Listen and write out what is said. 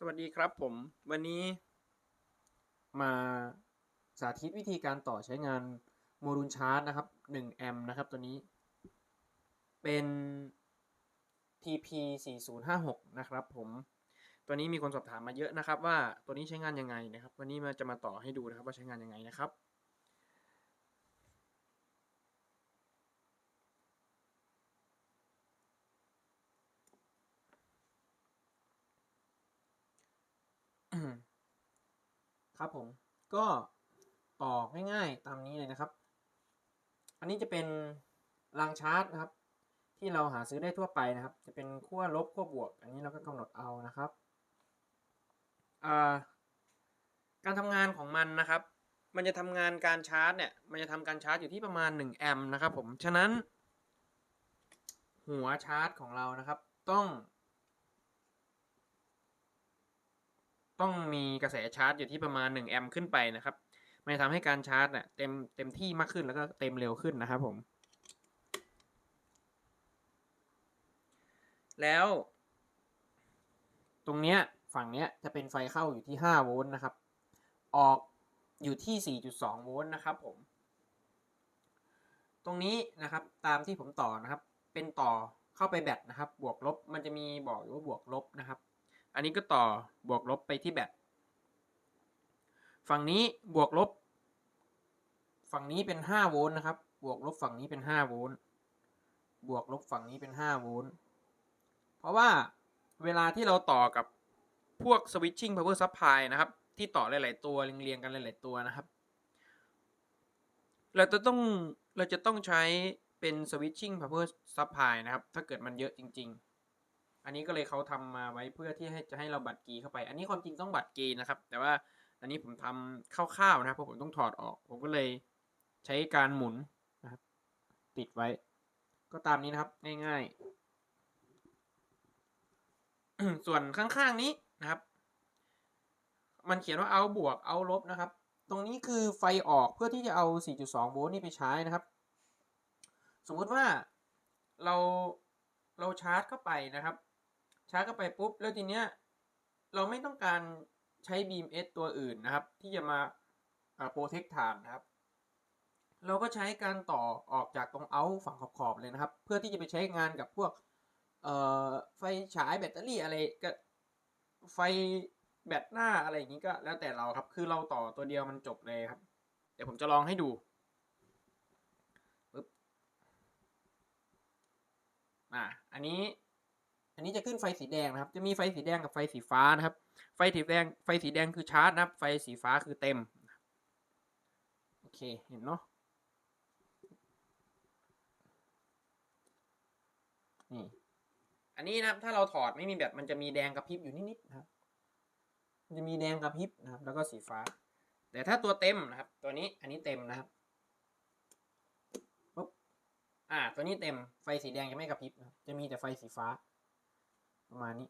สวัสดีครับผมวันนี้มาสาธิตวิธีการต่อใช้งานโมดูลชาร์จนะครับ1แอมป์นะครับตัวนี้เป็น TP 4056นะครับผมตัวนี้มีคนสอบถามมาเยอะนะครับ ว่าตัวนี้ใช้งานยังไงนะครับ วันนี้มาจะมาต่อให้ดูนะครับว่าใช้งานยังไงนะครับ ครับผมก็ต่อง่ายๆตามนี้เลยนะครับ อันนี้จะเป็นรางชาร์จนะครับ ที่เราหาซื้อได้ทั่วไปนะครับ จะเป็นขั้วลบขั้วบวก อันนี้เราก็กำหนดเอานะครับการทำงานของมันนะครับ มันจะทำงานการชาร์จเนี่ย มันจะทำการชาร์จอยู่ที่ประมาณ1แอมป์นะครับผม ฉะนั้น หัวชาร์จของเรานะครับ ต้อง ต้องมีกระแสชาร์จอยู่ที่ประมาณ 1 แอมป์ขึ้นไปนะครับ มันจะทำให้การชาร์จเนี่ยเต็มเต็มที่มากขึ้นแล้วก็เต็มเร็วขึ้นนะครับผม แล้ว ตรงเนี้ยฝั่งเนี้ยจะเป็นไฟเข้าอยู่ที่ 5 โวลต์นะครับ ออกอยู่ที่ 4.2 โวลต์นะครับผม ตรงนี้นะครับตามที่ผมต่อนะครับ เป็นต่อเข้าไปแบตนะครับ บวกลบมันจะมีบอกอยู่ว่าบวกลบนะครับ อันนี้ก็ต่อบวกลบไปที่แบตฝั่งนี้บวกลบ ฝั่งนี้เป็น 5 โวลต์นะครับ บวกลบฝั่งนี้เป็น 5 โวลต์ บวกลบฝั่งนี้เป็น 5 โวลต์ เพราะว่าเวลาที่เราต่อกับพวก switching power supply นะครับ ที่ต่อหลาย ๆ ตัวเรียงๆกันหลาย ๆ ตัวนะครับ เราจะต้อง เราจะต้องใช้เป็น switching power supply นะครับ ถ้าเกิดมันเยอะจริง ๆ อันนี้ก็เลยเขาทำมาไว้เพื่อที่ให้จะให้เราบัตรกีเข้าไป อันนี้ความจริงต้องบัตรกีนะครับ แต่ว่าอันนี้ผมทำคร่าวๆนะครับเพราะผมต้องถอดออก ผมก็เลยใช้การหมุนนะครับ ติดไว้ ก็ตามนี้นะครับง่ายๆ ส่วนข้างๆนี้นะครับ มันเขียนว่าเอาบวกเอาลบนะครับ ตรงนี้คือไฟออกเพื่อที่จะเอา 4.2 โวลต์นี่ไปใช้นะครับ สมมุติว่าเราเราชาร์จเข้าไปนะครับ ชาร์จเข้าไปปุ๊บ แล้วทีเนี้ยเราไม่ต้องการใช้ beam s ตัวอื่นนะครับ ที่จะมาโปรเทคฐานนะครับ เราก็ใช้การต่อออกจากตรงเอาฝั่งขอบๆเลยนะครับ เพื่อที่จะไปใช้งานกับพวกเอ่อไฟฉายแบตเตอรี่อะไรก็ไฟแบตหน้าอะไรอย่างนี้ก็แล้วแต่เราครับ คือเราต่อตัวเดียวมันจบเลยครับ เดี๋ยวผมจะลองให้ดูปึ๊บอ่าอันนี้ อันนี้จะขึ้นไฟสีแดงนะครับ จะมีไฟสีแดงกับไฟสีฟ้านะครับ ไฟสีแดง ไฟสีแดงคือชาร์จนะครับ ไฟสีฟ้าคือเต็ม โอเค เห็นเนาะ นี่ อันนี้นะครับ ถ้าเราถอดไม่มีแบตมันจะมีแดงกระพริบอยู่นิดๆนะครับ มันจะมีแดงกระพริบนะครับ แล้วก็สีฟ้า แต่ถ้าตัวเต็มนะครับ ตัวนี้ อันนี้เต็มนะครับปุ๊บ อ่า ตัวนี้เต็ม ไฟสีแดงจะไม่กระพริบนะครับจะมีแต่ไฟสีฟ้า money.